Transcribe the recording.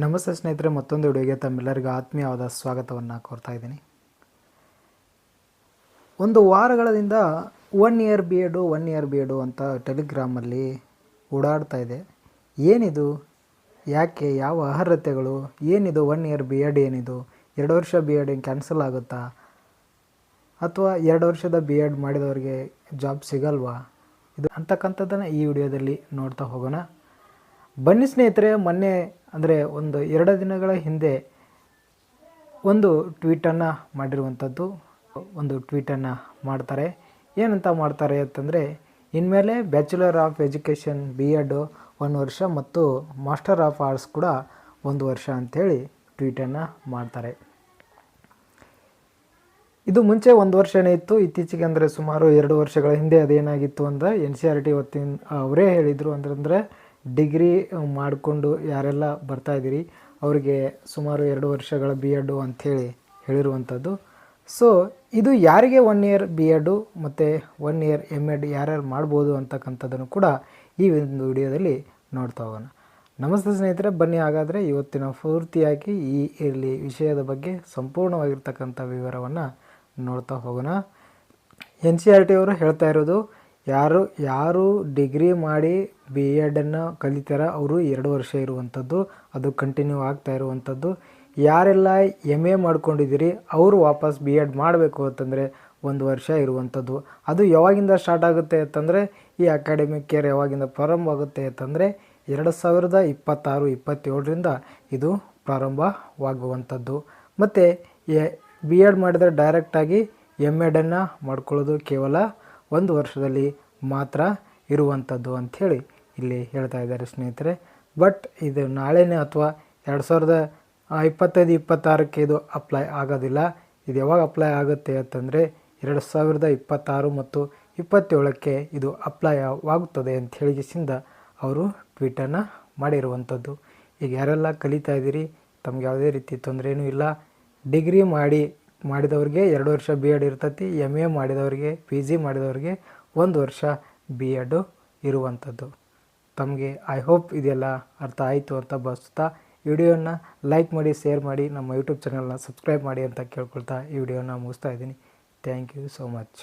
ನಮಸ್ತೆ ಸ್ನೇಹಿತರೆ, ಮತ್ತೊಂದು ವಿಡಿಯೋಗೆ ತಮ್ಮೆಲ್ಲರಿಗೂ ಆತ್ಮೀಯವಾದ ಸ್ವಾಗತವನ್ನು ಕೋರ್ತಾ ಇದ್ದೀನಿ. ಒಂದು ವಾರಗಳಿಂದ one year B Ed one year B Ed ಅಂತ ಟೆಲಿಗ್ರಾಮಲ್ಲಿ ಓಡಾಡ್ತಾ ಇದೆ. ಏನಿದು? ಯಾಕೆ? ಯಾವ ಅರ್ಹತೆಗಳು? ಏನಿದು ಒನ್ ಇಯರ್ ಬಿ ಎಡ್ ಏನಿದು? ಎರಡು ವರ್ಷ ಬಿ ಎಡ್ ಕ್ಯಾನ್ಸಲ್ ಆಗುತ್ತಾ? ಅಥವಾ ಎರಡು ವರ್ಷದ ಬಿ ಎಡ್ ಮಾಡಿದವರಿಗೆ ಜಾಬ್ ಸಿಗಲ್ವಾ? ಇದು ಅಂತಕ್ಕಂಥದ್ದನ್ನು ಈ ವಿಡಿಯೋದಲ್ಲಿ ನೋಡ್ತಾ ಹೋಗೋಣ. ಬನ್ನಿ ಸ್ನೇಹಿತರೆ, ಮೊನ್ನೆ ಅಂದರೆ ಒಂದು ಎರಡು ದಿನಗಳ ಹಿಂದೆ ಒಂದು ಟ್ವೀಟನ್ನು ಮಾಡಿರುವಂಥದ್ದು. ಒಂದು ಟ್ವೀಟನ್ನು ಮಾಡ್ತಾರೆ. ಏನಂತ ಮಾಡ್ತಾರೆ ಅಂತಂದರೆ, ಇನ್ಮೇಲೆ bachelor of education B Ed ಒಂದು ವರ್ಷ ಮತ್ತು ಮಾಸ್ಟರ್ ಆಫ್ ಆರ್ಟ್ಸ್ ಕೂಡ ಒಂದು ವರ್ಷ ಅಂಥೇಳಿ ಟ್ವೀಟನ್ನು ಮಾಡ್ತಾರೆ. ಇದು ಮುಂಚೆ ಒಂದು ವರ್ಷನೇ ಇತ್ತು. ಇತ್ತೀಚೆಗೆ ಅಂದರೆ ಸುಮಾರು ಎರಡು ವರ್ಷಗಳ ಹಿಂದೆ ಅದೇನಾಗಿತ್ತು ಅಂದರೆ ಎನ್ ಸಿ ಆರ್ ಟಿ ವತಿಯಿಂದ ಅವರೇ ಹೇಳಿದರು ಅಂತಂದರೆ ಡಿಗ್ರಿ ಮಾಡಿಕೊಂಡು ಯಾರೆಲ್ಲ ಬರ್ತಾ ಇದ್ದೀರಿ, ಅವರಿಗೆ ಸುಮಾರು ಎರಡು ವರ್ಷಗಳ ಬಿ ಎಡ್ಡು ಅಂಥೇಳಿ ಹೇಳಿರುವಂಥದ್ದು. ಸೊ ಇದು ಯಾರಿಗೆ ಒನ್ ಇಯರ್ ಬಿ ಎಡ್ಡು ಮತ್ತು ಒನ್ ಇಯರ್ ಎಂ ಎಡ್ ಯಾರ್ಯಾರು ಮಾಡ್ಬೋದು ಅಂತಕ್ಕಂಥದ್ದನ್ನು ಕೂಡ ಈ ಒಂದು ವಿಡಿಯೋದಲ್ಲಿ ನೋಡ್ತಾ ಹೋಗೋಣ. ನಮಸ್ತೆ ಸ್ನೇಹಿತರೆ, ಬನ್ನಿ ಹಾಗಾದರೆ ಇವತ್ತಿನ ಪೂರ್ತಿಯಾಗಿ ಈ ಇಲ್ಲಿ ವಿಷಯದ ಬಗ್ಗೆ ಸಂಪೂರ್ಣವಾಗಿರ್ತಕ್ಕಂಥ ವಿವರವನ್ನು ನೋಡ್ತಾ ಹೋಗೋಣ. ಎನ್ ಸಿ ಆರ್ ಟಿ ಅವರು ಹೇಳ್ತಾ ಇರೋದು ಯಾರು ಯಾರು ಡಿಗ್ರಿ ಮಾಡಿ ಬಿ ಎಡನ್ನು ಕಲಿತಾರ, ಅವರು ಎರಡು ವರ್ಷ ಇರುವಂಥದ್ದು ಅದು ಕಂಟಿನ್ಯೂ ಆಗ್ತಾ ಇರುವಂಥದ್ದು ಯಾರೆಲ್ಲ ಎಂ ಎ ಮಾಡ್ಕೊಂಡಿದ್ದೀರಿ, ಅವರು ವಾಪಸ್ ಬಿ ಎಡ್ ಮಾಡಬೇಕು ಅಂತಂದರೆ ಒಂದು ವರ್ಷ ಇರುವಂಥದ್ದು ಅದು ಯಾವಾಗಿಂದ ಸ್ಟಾರ್ಟ್ ಆಗುತ್ತೆ ಅಂತಂದರೆ, ಈ ಅಕಾಡೆಮಿಕ್ ಇಯರ್ ಯಾವಾಗಿಂದ ಪ್ರಾರಂಭ ಆಗುತ್ತೆ ಅಂತಂದರೆ, ಎರಡು ಸಾವಿರದ ಇಪ್ಪತ್ತಾರು, ಇಪ್ಪತ್ತೇಳರಿಂದ ಇದು ಪ್ರಾರಂಭವಾಗುವಂಥದ್ದು ಮತ್ತು, ಎ ಬಿ ಎಡ್ ಮಾಡಿದರೆ ಡೈರೆಕ್ಟಾಗಿ ಎಂ ಎಡನ್ನು ಮಾಡ್ಕೊಳ್ಳೋದು ಕೇವಲ ಒಂದು ವರ್ಷದಲ್ಲಿ ಮಾತ್ರ ಇರುವಂಥದ್ದು ಅಂಥೇಳಿ ಇಲ್ಲಿ ಹೇಳ್ತಾ ಇದ್ದಾರೆ ಸ್ನೇಹಿತರೆ. ಬಟ್ ಇದು ನಾಳೆನೇ ಅಥವಾ ಎರಡು ಸಾವಿರದ ಇಪ್ಪತ್ತೈದು, ಇಪ್ಪತ್ತಾರಕ್ಕೆ ಇದು ಅಪ್ಲೈ ಆಗೋದಿಲ್ಲ. ಇದು ಯಾವಾಗ ಅಪ್ಲೈ ಆಗುತ್ತೆ ಅಂತಂದರೆ ಎರಡು ಸಾವಿರದ ಇಪ್ಪತ್ತಾರು ಮತ್ತು ಇಪ್ಪತ್ತೇಳಕ್ಕೆ ಇದು ಅಪ್ಲೈ ಆಗುತ್ತದೆ ಅಂತ ಹೇಳಿಗಿಸಿಂದ ಅವರು ಟ್ವೀಟನ್ನು ಮಾಡಿರುವಂಥದ್ದು. ಈಗ ಯಾರೆಲ್ಲ ಕಲಿತಾ ಇದ್ದೀರಿ, ತಮ್ಗೆ ಯಾವುದೇ ರೀತಿ ತೊಂದರೆಯೂ ಇಲ್ಲ. ಡಿಗ್ರಿ ಮಾಡಿ ಮಾಡಿದವ್ರಿಗೆ ಎರಡು ವರ್ಷ ಬಿ ಎಡ್ ಇರ್ತತಿ ಎಂ ಎ ಮಾಡಿದವ್ರಿಗೆ ಪಿ ಜಿ ಮಾಡಿದವ್ರಿಗೆ ಒಂದು ವರ್ಷ ಬಿ ಎಡ್ ಇರುವಂಥದ್ದು. ತಮಗೆ ಐ ಹೋಪ್ ಇದೆಲ್ಲ ಅರ್ಥ ಆಯಿತು ಅಂತ ಭಾವಿಸ್ತಾ ವಿಡಿಯೋನ ಲೈಕ್ ಮಾಡಿ ಶೇರ್ ಮಾಡಿ, ನಮ್ಮ ಯೂಟ್ಯೂಬ್ ಚಾನಲ್ನ ಸಬ್ಸ್ಕ್ರೈಬ್ ಮಾಡಿ ಅಂತ ಕೇಳ್ಕೊಳ್ತಾ ಈ ವಿಡಿಯೋನ ಮುಗಿಸ್ತಾ ಇದ್ದೀನಿ. Thank you so much